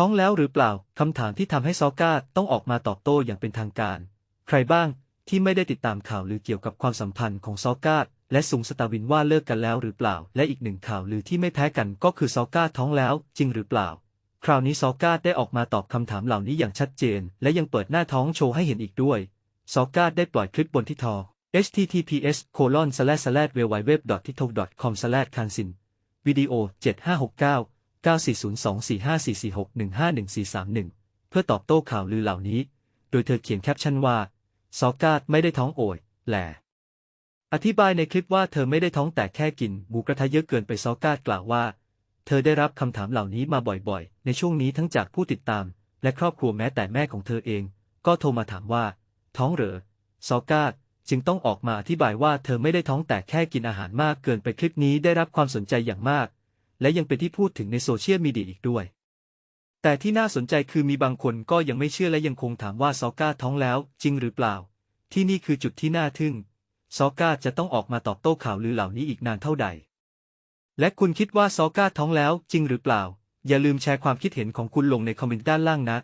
ท้องแล้วหรือเปล่าคำถามที่ทำให้ซอก้าต้องออกมาตอบโต้อย่างเป็นทางการ ใครบ้างที่ไม่ได้ติดตามข่าวลือเกี่ยวกับความสัมพันธ์ของซอก้าและซุงสตาวินว่าเลิกกันแล้วหรือเปล่า และอีกหนึ่งข่าวลือที่ไม่แพ้กันก็คือซอก้าท้องแล้วจริงหรือเปล่า คราวนี้ซอก้าได้ออกมาตอบคำถามเหล่านี้อย่างชัดเจน และยังเปิดหน้าท้องโชว์ให้เห็นอีกด้วยซอก้าได้ปล่อยคลิปบนที่ทอ https colon slash slash w w w t i k t o k com slash kansin วิดีโอ 7569 9402454461514131เพื่อตอบโต้ข่าวลือเหล่านี้ โดยเธอเขียนแคปชั่นว่า ซอก้าไม่ได้ท้องโอยแหลอธิบายในคลิปว่าเธอไม่ได้ท้องแต่แค่กินหมูกระทะเยอะเกินไปซอก้ากล่าวว่า เธอได้รับคำถามเหล่านี้มาบ่อยๆ ในช่วงนี้ทั้งจากผู้ติดตาม และครอบครัวแม้แต่แม่ของเธอเอง ก็โทรมาถามว่า ท้องเหรอซอก้าจึงต้องออกมาอธิบายว่าเธอไม่ได้ท้องแต่แค่กินอาหารมากเกินไปคลิปนี้ได้รับความสนใจอย่างมาก และยังเป็นที่พูดถึงในโซเชียลมีเดียอีกด้วย แต่ที่น่าสนใจคือมีบางคนก็ยังไม่เชื่อและยังคงถามว่าซอก้าท้องแล้ว จริงหรือเปล่า ที่นี่คือจุดที่น่าทึ่ง ซอก้าจะต้องออกมาตอบโต้ข่าวลือเหล่านี้อีกนานเท่าใด และคุณคิดว่าซอก้าท้องแล้วจริงหรือเปล่า อย่าลืมแชร์ความคิดเห็นของคุณลงในคอมเมนต์ด้านล่างนะ